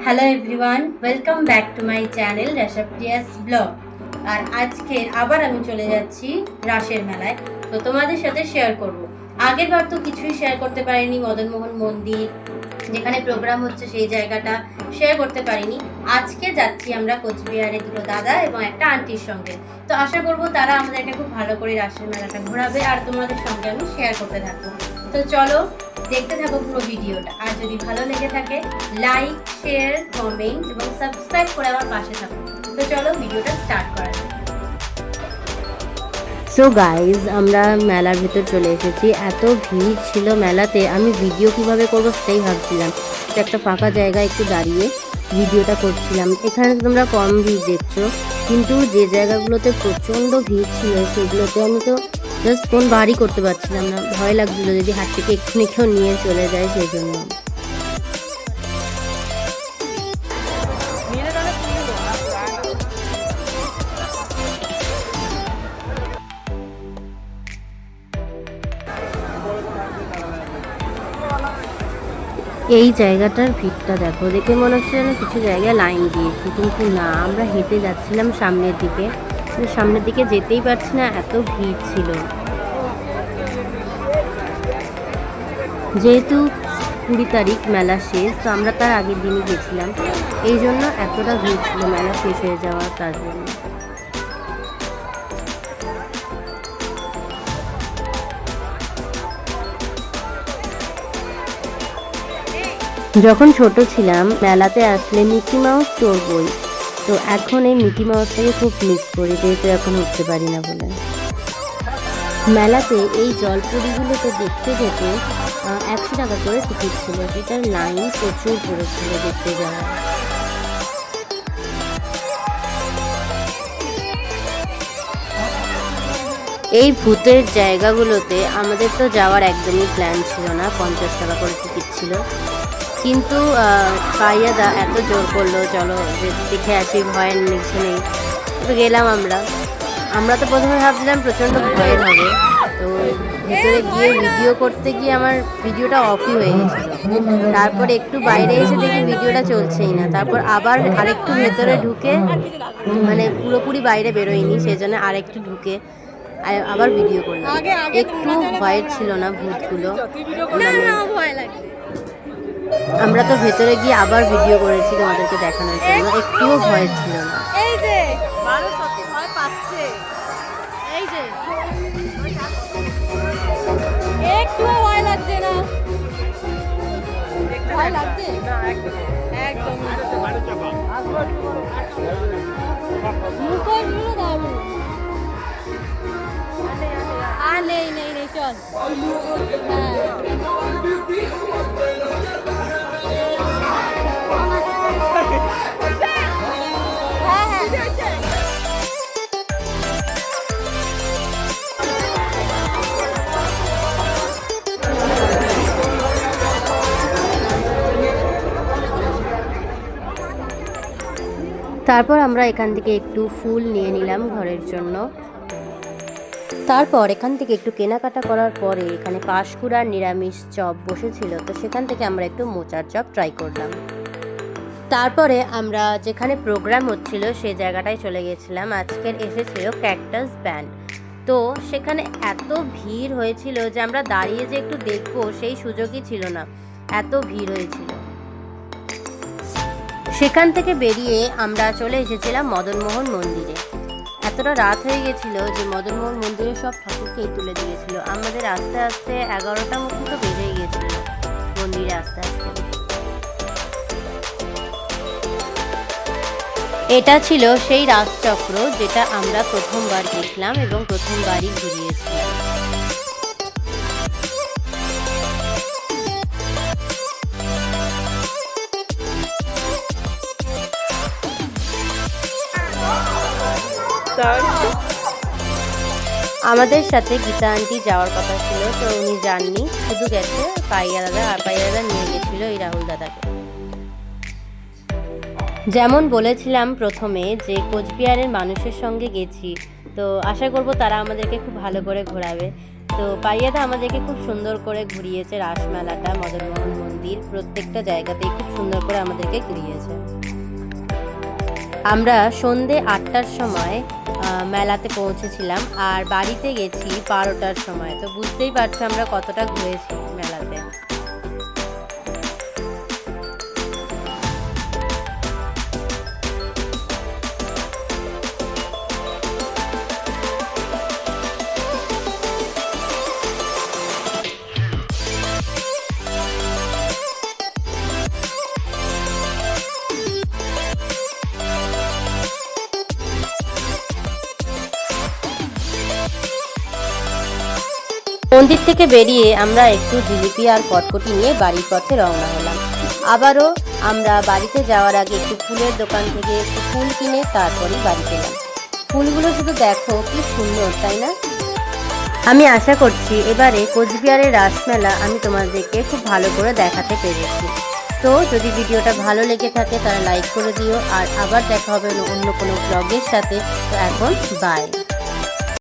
Hello everyone welcome back to my channel রেশাপ্রিয়াস blog আর আজকে আবার আমি চলে যাচ্ছি রাসের মেলায়। তো তোমাদের সাথে শেয়ার করব। আগের বার তো কিছুই শেয়ার করতে পারিনি, মদনমোহন মন্দির, যেখানে প্রোগ্রাম হচ্ছে সেই জায়গাটা শেয়ার করতে পারিনি। আজকে যাচ্ছি আমরা কোচবিহারে দুটো দাদা এবং একটা আন্টির সঙ্গে। তো আশা করব তারা আমাদেরকে খুব ভালো করে রাসের মেলাটা ঘোরাবে আর তোমাদের সঙ্গে আমি শেয়ার করতে থাকব। তো চলো দেখতে থাকো পুরো ভিডিওটা। আর যদি ভালো লেগে থাকে লাইক শেয়ার কমেন্ট এবং সাবস্ক্রাইব করে আমার পাশে থাকো। তো চলো ভিডিওটা স্টার্ট করা যাক। সো গাইজ আমরা মেলার ভিতর চলে এসেছি। এত ভিড় ছিল মেলাতে, আমি ভিডিও কীভাবে করব সেটাই ভাবছিলাম। একটা ফাঁকা জায়গায় একটু দাঁড়িয়ে ভিডিওটা করছিলাম। এখানে তোমরা কম ভিড় দেখছ, কিন্তু যে জায়গাগুলোতে প্রচণ্ড ভিড় ছিল, সেগুলোতে আমি তো জাস্ট ফোন বাড়ি করতে পারছিলাম না। ভয় লাগছিল যদি হাত থেকে এক্ষুনি কেউ নিয়ে চলে যায় সেই জন্য এই জায়গাটার ভিড়টা দেখো। দেখে মনে হচ্ছে যেন কিছু জায়গায় লাইন দিয়েছি। কিন্তু না, আমরা হেঁটে যাচ্ছিলাম সামনের দিকে। সামনের দিকে যেতেই পারছি না, এত ভিড় ছিল। যেহেতু কুড়ি তারিখ মেলা শেষ, তো আমরা তার আগের দিনই গেছিলাম। এই জন্য এতটা ভিড় ছিল মেলা শেষ হয়ে যাওয়ার তার জন্য। যখন ছোট ছিলাম, মেলাতে আসলে মিকি মাউস চড়বই। তো এখন এই মিকি মাউসটাকে খুব মিস করি, যেহেতু এখন উঠতে পারি না বলে। মেলাতে এই জলপুরিগুলোতে দেখতে যেতে একশো টাকা করে টিকিট ছিল। যেটার লাইন প্রচুর পড়েছিল দেখতে যাওয়া এই ভূতের জায়গাগুলোতে আমাদের তো যাওয়ার একদমই প্ল্যান ছিল না। পঞ্চাশ টাকা করে টিকিট ছিল। কিন্তু পাইয়াদা এত জোর করল, চলো, যে দেখে আসি ভয়ের কিছু নেই। তো গেলাম আমরা। আমরা তো প্রথমে ভাবছিলাম প্রচণ্ড ভয়ের হবে। তো ভেতরে গিয়ে ভিডিও করতে গিয়ে আমার ভিডিওটা অফই হয়ে গেছিল তারপর একটু বাইরে এসে দেখি ভিডিওটা চলছেই না। তারপর আবার আরেকটু ভেতরে ঢুকে মানে পুরোপুরি বাইরে বেরোয়নি সেই জন্য আরেকটু ঢুকে আবার ভিডিও করলাম। একটু ভয়ের ছিল না ভূতগুলো। মানে আমরা তো ভেতরে গিয়ে আবার ভিডিও করেছি তোমাদেরকে দেখানোর জন্য। একটুও ভয় ছিল না। যে একটুও ভয় লাগছে না। ভয় লাগছে? একদম। আর নেই নেই নেই চল। হ্যাঁ। তারপর আমরা এখান থেকে একটু ফুল নিয়ে নিলাম ঘরের জন্য। তারপর এখান থেকে একটু কেনাকাটা করার পরে এখানে পাঁশকুড়ার নিরামিষ চপ বসেছিল, তো সেখান থেকে আমরা একটু মোচার চপ ট্রাই করলাম। তারপরে আমরা যেখানে প্রোগ্রাম হচ্ছিল সেই জায়গাটায় চলে গেছিলাম। আজকের এসেছিল ক্যাকটাস ব্যান্ড তো সেখানে এত ভিড় হয়েছিল যে আমরা দাঁড়িয়ে যে একটু দেখব সেই সুযোগই ছিল না। এত ভিড় হয়েছিল। সেখান থেকে বেরিয়ে আমরা চলে এসেছিলাম মদনমোহন মন্দিরে। এতটা রাত হয়ে গেছিল যে মদনমোহন মন্দিরে সব ঠাকুরকেই তুলে দিয়েছিল। আমাদের আস্তে আস্তে এগারোটা মতো তো বেজেই গেছিল মন্দিরে আস্তে আস্তে। এটা ছিল সেই রাজচক্র যেটা আমরা প্রথমবার দেখলাম এবং প্রথমবারই ঘুরিয়েছিলাম। আমাদের সাথে গীতা আন্টি যাওয়ার কথা ছিল, তো উনি যাননি। শুধু গেছে পাইয়া দাদা আর পাইয়া দাদা নিয়ে গেছিল এই রাহুল দাদাকে। যেমন বলেছিলাম প্রথমে যে, কোচবিহারের মানুষের সঙ্গে গেছি, তো আশা করব তারা আমাদেরকে খুব ভালো করে ঘোরাবে। তো পাইয়াদা আমাদেরকে খুব সুন্দর করে ঘুরিয়েছে রাসমেলাটা, মদনমোহন মন্দির, প্রত্যেকটা জায়গাতেই খুব সুন্দর করে আমাদেরকে ঘুরিয়েছে। আমরা সন্ধে আটটার সময় মেলাতে পৌঁছেছিলাম আর বাড়িতে গেছি বারোটার সময়। তো বুঝতেই পারছ আমরা কতটা ঘুরেছি মেলাতে। মন্দির থেকে বেরিয়ে আমরা একটু জিলিপি আর কটকটি নিয়ে বাড়ির পথে রওনা হলাম। আবারও আমরা বাড়িতে যাওয়ার আগে একটু ফুলের দোকান থেকে একটু ফুল কিনে তারপরে বাড়ি গেলাম। ফুলগুলো শুধু দেখো, কি সুন্দর, তাই না? আমি আশা করছি এবারে কোচবিহারের রাসমেলা আমি তোমাদেরকে খুব ভালো করে দেখাতে পেরেছি। তো যদি ভিডিওটা ভালো লেগে থাকে তাহলে লাইক করে দিও, আর আবার দেখা হবে অন্য কোনো ব্লগের সাথে। তো এখন বাই